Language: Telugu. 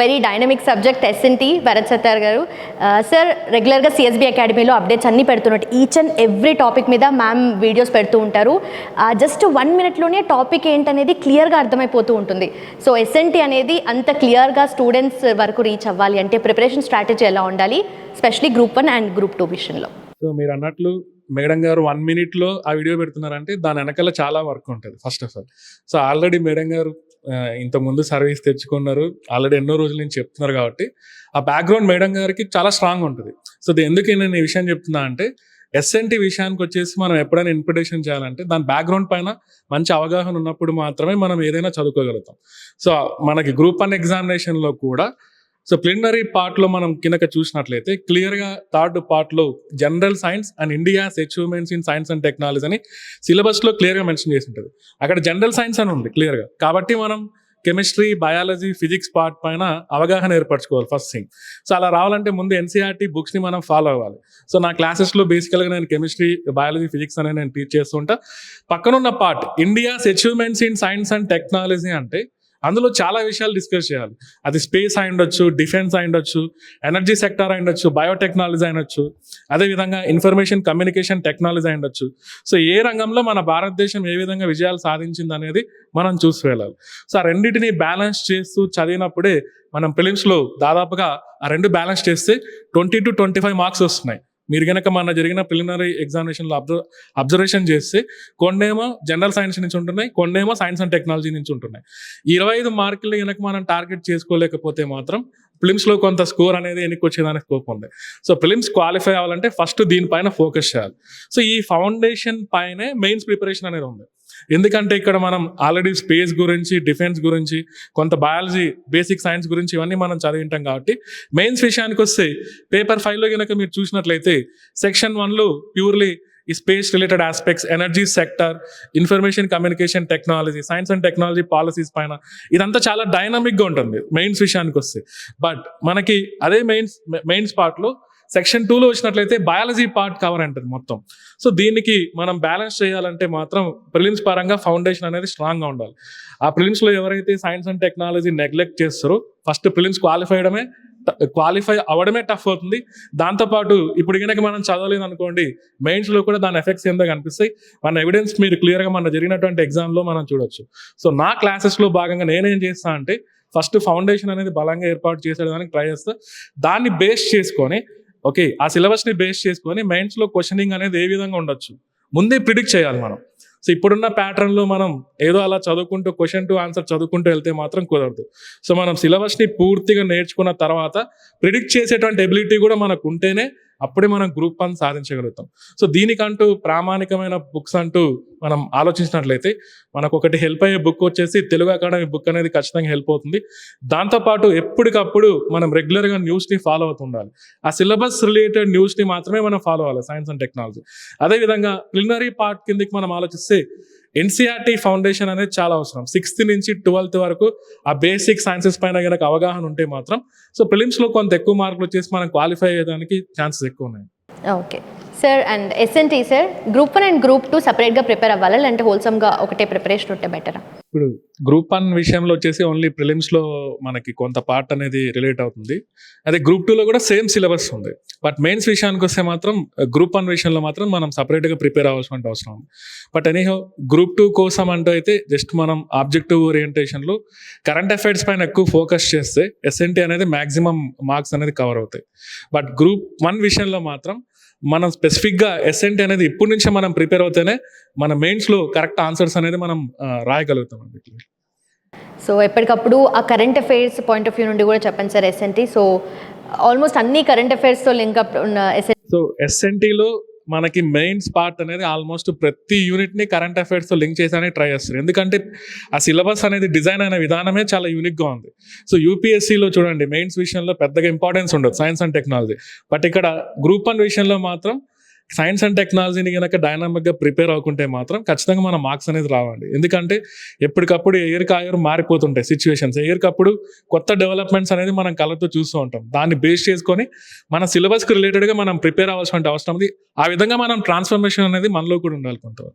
Very dynamic subject SNT Bharath Sattar garu. Sir రెగ్యులర్గా సిఎస్బి అకాడమీలో అప్డేట్స్ అన్నీ పెడుతున్నట్టు ఈచ్ అండ్ ఎవ్రీ టాపిక్ మీద మ్యామ్ వీడియోస్ పెడుతూ ఉంటారు. జస్ట్ వన్ మినిట్లోనే టాపిక్ ఏంటనేది క్లియర్గా అర్థమైపోతూ ఉంటుంది. సో ఎస్ఎన్టీ అనేది అంత క్లియర్గా స్టూడెంట్స్ వరకు రీచ్ అవ్వాలి అంటే ప్రిపరేషన్ స్ట్రాటజీ ఎలా ఉండాలి specially group one and group two విషయంలో సో మీరు అన్నట్లు మేడం గారు వన్ మినిట్లో ఆ వీడియో పెడుతున్నారంటే దాని వెనకాల చాలా వర్క్ ఉంటుంది first of all so already madam garu ఇంతకుముందు సర్వీస్ తెచ్చుకున్నారు. ఆల్రెడీ ఎన్నో రోజుల నుంచి చెప్తున్నారు కాబట్టి. ఆ బ్యాక్గ్రౌండ్ మేడం గారికి చాలా స్ట్రాంగ్ ఉంటుంది. సో ఇది ఎందుకు నేను ఈ విషయం చెప్తున్నా అంటే ఎస్ఎన్టీ విషయానికి వచ్చేసి మనం ఎప్పుడైనా ఇన్పిటేషన్ చేయాలంటే దాని బ్యాక్గ్రౌండ్ పైన మంచి అవగాహన ఉన్నప్పుడు మాత్రమే మనం ఏదైనా చదువుకోగలుగుతాం. సో మనకి గ్రూప్ వన్ ఎగ్జామినేషన్లో కూడా సో ప్లినరీ పార్ట్లో మనం కిందక చూసినట్లయితే క్లియర్గా థర్డ్ పార్ట్లో general science and India's achievements in science and technology అని సిలబస్లో క్లియర్గా మెన్షన్ చేసి ఉంటుంది. అక్కడ జనరల్ సైన్స్ అని ఉంది క్లియర్గా కాబట్టి మనం కెమిస్ట్రీ బయాలజీ ఫిజిక్స్ పార్ట్ పైన అవగాహన ఏర్పరచుకోవాలి ఫస్ట్ థింగ్ సో అలా రావాలంటే ముందు ఎన్సీఆర్టీ బుక్స్ని మనం ఫాలో అవ్వాలి. సో నా క్లాసెస్లో బేసికల్గా నేను కెమిస్ట్రీ బయాలజీ ఫిజిక్స్ అనేది నేను టీచ్ చేస్తుంటా పక్కనున్న part India's achievements in science and technology అంటే అందులో చాలా విషయాలు డిస్కస్ చేయాలి. అది స్పేస్ అయి ఉండొచ్చు డిఫెన్స్ అయి ఉండొచ్చు ఎనర్జీ సెక్టార్ అయి ఉండొచ్చు బయోటెక్నాలజీ అయి ఉండొచ్చు అదేవిధంగా ఇన్ఫర్మేషన్ కమ్యూనికేషన్ టెక్నాలజీ అయి ఉండొచ్చు. సో ఏ రంగంలో మన భారతదేశం ఏ విధంగా విజయాలు సాధించింది అనేది మనం చూసి వెళ్ళాలి. సో ఆ రెండింటిని బ్యాలెన్స్ చేస్తూ చదివినప్పుడే మనం ఫిలిమ్స్లో దాదాపుగా ఆ రెండు బ్యాలెన్స్ చేస్తే twenty to twenty five marks వస్తున్నాయి. మీరు కనుక మన జరిగిన ప్రిలిమినరీ ఎగ్జామినేషన్లో అబ్జర్వ్ అబ్జర్వేషన్ చేస్తే కొన్నేమో జనరల్ సైన్స్ నుంచి ఉంటున్నాయి కొన్నేమో సైన్స్ అండ్ టెక్నాలజీ నుంచి ఉంటున్నాయి. ఇరవై ఐదు మార్కులు కనుక మనం టార్గెట్ చేసుకోలేకపోతే మాత్రం ప్రిలిమ్స్లో కొంత స్కోర్ అనేది వెనక్కి వచ్చేదానికి స్కోప్ ఉంది. సో ప్రిలిమ్స్ క్వాలిఫై అవ్వాలంటే ఫస్ట్ దీనిపైన ఫోకస్ చేయాలి. సో ఈ ఫౌండేషన్ పైనే మెయిన్స్ ప్రిపరేషన్ అనేది ఉంది. ఎందుకంటే ఇక్కడ మనం ఆల్రెడీ స్పేస్ గురించి డిఫెన్స్ గురించి కొంత బయాలజీ బేసిక్ సైన్స్ గురించి ఇవన్నీ మనం చదివింటాం కాబట్టి మెయిన్స్ విషయానికి వస్తే పేపర్ ఫైవ్లో కనుక మీరు చూసినట్లయితే సెక్షన్ వన్లో ప్యూర్లీ ఈ space related aspects energy sector information communication technology science and technology policies పైన ఇదంతా చాలా డైనమిక్గా ఉంటుంది మెయిన్స్ విషయానికి వస్తే. బట్ మనకి అదే మెయిన్స్ మెయిన్స్ పార్ట్లో సెక్షన్ టూలో వచ్చినట్లయితే బయాలజీ పార్ట్ కవర్ అంటుంది మొత్తం. సో దీనికి మనం బ్యాలెన్స్ చేయాలంటే మాత్రం ప్రిలిమ్స్ పరంగా ఫౌండేషన్ అనేది స్ట్రాంగ్గా ఉండాలి. ఆ ప్రిలిమ్స్లో ఎవరైతే సైన్స్ అండ్ టెక్నాలజీ నెగ్లెక్ట్ చేస్తారో ఫస్ట్ ప్రిలిమ్స్ క్వాలిఫై క్వాలిఫై అవ్వడమే టఫ్ అవుతుంది. దాంతోపాటు ఇప్పుడు కనుక మనం చదవలేదు అనుకోండి మెయిన్స్లో కూడా దాని ఎఫెక్ట్స్ ఏందో కనిపిస్తాయి. మన ఎవిడెన్స్ మీరు క్లియర్గా మన జరిగినటువంటి ఎగ్జామ్లో మనం చూడొచ్చు. సో నా క్లాసెస్లో భాగంగా నేనేం చేస్తాను అంటే ఫస్ట్ ఫౌండేషన్ అనేది బలంగా ఏర్పాటు చేసేదానికి ట్రై చేస్తా. దాన్ని బేస్ చేసుకొని ఓకే ఆ సిలబస్ని బేస్ చేసుకొని మెయిన్స్లో క్వశ్చనింగ్ అనేది ఏ విధంగా ఉండొచ్చు? ముందే ప్రిడిక్ట్ చేయాలి మనం. సో ఇప్పుడున్న ప్యాటర్న్లో మనం ఏదో అలా చదువుకుంటూ క్వశ్చన్ టు ఆన్సర్ చదువుకుంటూ వెళ్తే మాత్రం కుదరదు. సో మనం సిలబస్ని పూర్తిగా నేర్చుకున్న తర్వాత ప్రిడిక్ట్ చేసేటువంటి ఎబిలిటీ కూడా మనకు ఉంటేనే అప్పుడే మనం గ్రూప్ వన్ సాధించగలుగుతాం. సో దీనికంటూ ప్రామాణికమైన బుక్స్ అంటూ మనం ఆలోచించినట్లయితే మనకు ఒకటి హెల్ప్ అయ్యే బుక్ వచ్చేసి తెలుగు అకాడమీ బుక్ అనేది ఖచ్చితంగా హెల్ప్ అవుతుంది. దాంతోపాటు ఎప్పటికప్పుడు మనం రెగ్యులర్గా న్యూస్ని ఫాలో అవుతుండాలి ఆ సిలబస్ రిలేటెడ్ న్యూస్ని మాత్రమే మనం ఫాలో అవ్వాలి సైన్స్ అండ్ టెక్నాలజీ అదేవిధంగా ప్రిలినరీ పార్ట్ కిందకి మనం ఆలోచిస్తే ఎన్సీఆర్టీ ఫౌండేషన్ అనేది చాలా అవసరం. సిక్స్త్ నుంచి ట్వెల్త్ వరకు ఆ బేసిక్ సైన్సెస్ పైన కనుక అవగాహన ఉంటే మాత్రం సో ప్రిలిమ్స్లో కొంత ఎక్కువ మార్కులు వచ్చేసి మనం క్వాలిఫై అయ్యేదానికి ఛాన్సెస్ ఎక్కువ ఉన్నాయి. Okay. Sir and S and T sir group one and group two సపరేట్గా ప్రిపేర్ అవ్వాలా? లేదంటే హోల్సమ్గా ఒకటే ప్రిపరేషన్ ఉంటే బెటరా ఇప్పుడు గ్రూప్ వన్ విషయంలో వచ్చేసి ఓన్లీ ప్రిలిమ్స్లో మనకి కొంత పార్ట్ అనేది రిలేట్ అవుతుంది. అదే గ్రూప్ టూలో కూడా సేమ్ సిలబస్ ఉంది. బట్ మెయిన్స్ విషయానికి వస్తే మాత్రం గ్రూప్ వన్ విషయంలో మాత్రం మనం సపరేట్గా ప్రిపేర్ అవ్వాల్సిన అవసరం ఉంది. బట్ ఎనీహో గ్రూప్ టూ కోసం అంటూ అయితే జస్ట్ మనం ఆబ్జెక్టివ్ ఓరియంటేషన్లో కరెంట్ అఫైర్స్ పైన ఎక్కువ ఫోకస్ చేస్తే ఎస్ఎన్టీ అనేది మ్యాక్సిమం మార్క్స్ అనేది కవర్ అవుతాయి. బట్ గ్రూప్ వన్ విషయంలో మాత్రం మనం స్పెసిఫిక్గా ఎస్ఎన్టీ అనేది ఇప్పటి నుంచే మనం ప్రిపేర్ అవుతేనే మన మెయిన్స్లో కరెక్ట్ ఆన్సర్స్ అనేది మనం రాయగలుగుతాం అండి సో ఎప్పటికప్పుడు ఆ current affairs point of view నుండి కూడా చెప్పండి sir S and T so almost అన్ని కరెంట్ అఫైర్స్తో లింక్ అప్ ఉన్న ఎస్ఎన్ సో ఎస్ఎన్టీలో మనకి మెయిన్స్ పార్ట్ అనేది ఆల్మోస్ట్ ప్రతి యూనిట్ని కరెంట్ అఫైర్స్తో లింక్ చేసానికి ట్రై చేస్తారు. ఎందుకంటే ఆ సిలబస్ అనేది డిజైన్ అయిన విధానమే చాలా యూనిక్గా ఉంది. సో యూపీఎస్సీలో చూడండి మెయిన్స్ విషయంలో పెద్దగా ఇంపార్టెన్స్ ఉండదు సైన్స్ అండ్ టెక్నాలజీ బట్ ఇక్కడ గ్రూప్ వన్ విషయంలో మాత్రం సైన్స్ అండ్ టెక్నాలజీని కనుక డైనామిక్గా ప్రిపేర్ అవ్వకుంటే మాత్రం ఖచ్చితంగా మన మార్క్స్ అనేది రావండి. ఎందుకంటే ఎప్పటికప్పుడు ఎయిర్కి ఆయర్ మారిపోతుంటాయి సిచ్యువేషన్స్ ఎయిర్కప్పుడు కొత్త డెవలప్మెంట్స్ అనేది మనం కళ్ళతో చూస్తూ ఉంటాం. దాన్ని బేస్ చేసుకొని మన సిలబస్కి రిలేటెడ్గా మనం ప్రిపేర్ అవ్వాల్సిన అవసరం ఉంది. ఆ విధంగా మనం ట్రాన్స్ఫర్మేషన్ అనేది మనలో కూడా ఉండాలి కొంతవరకు.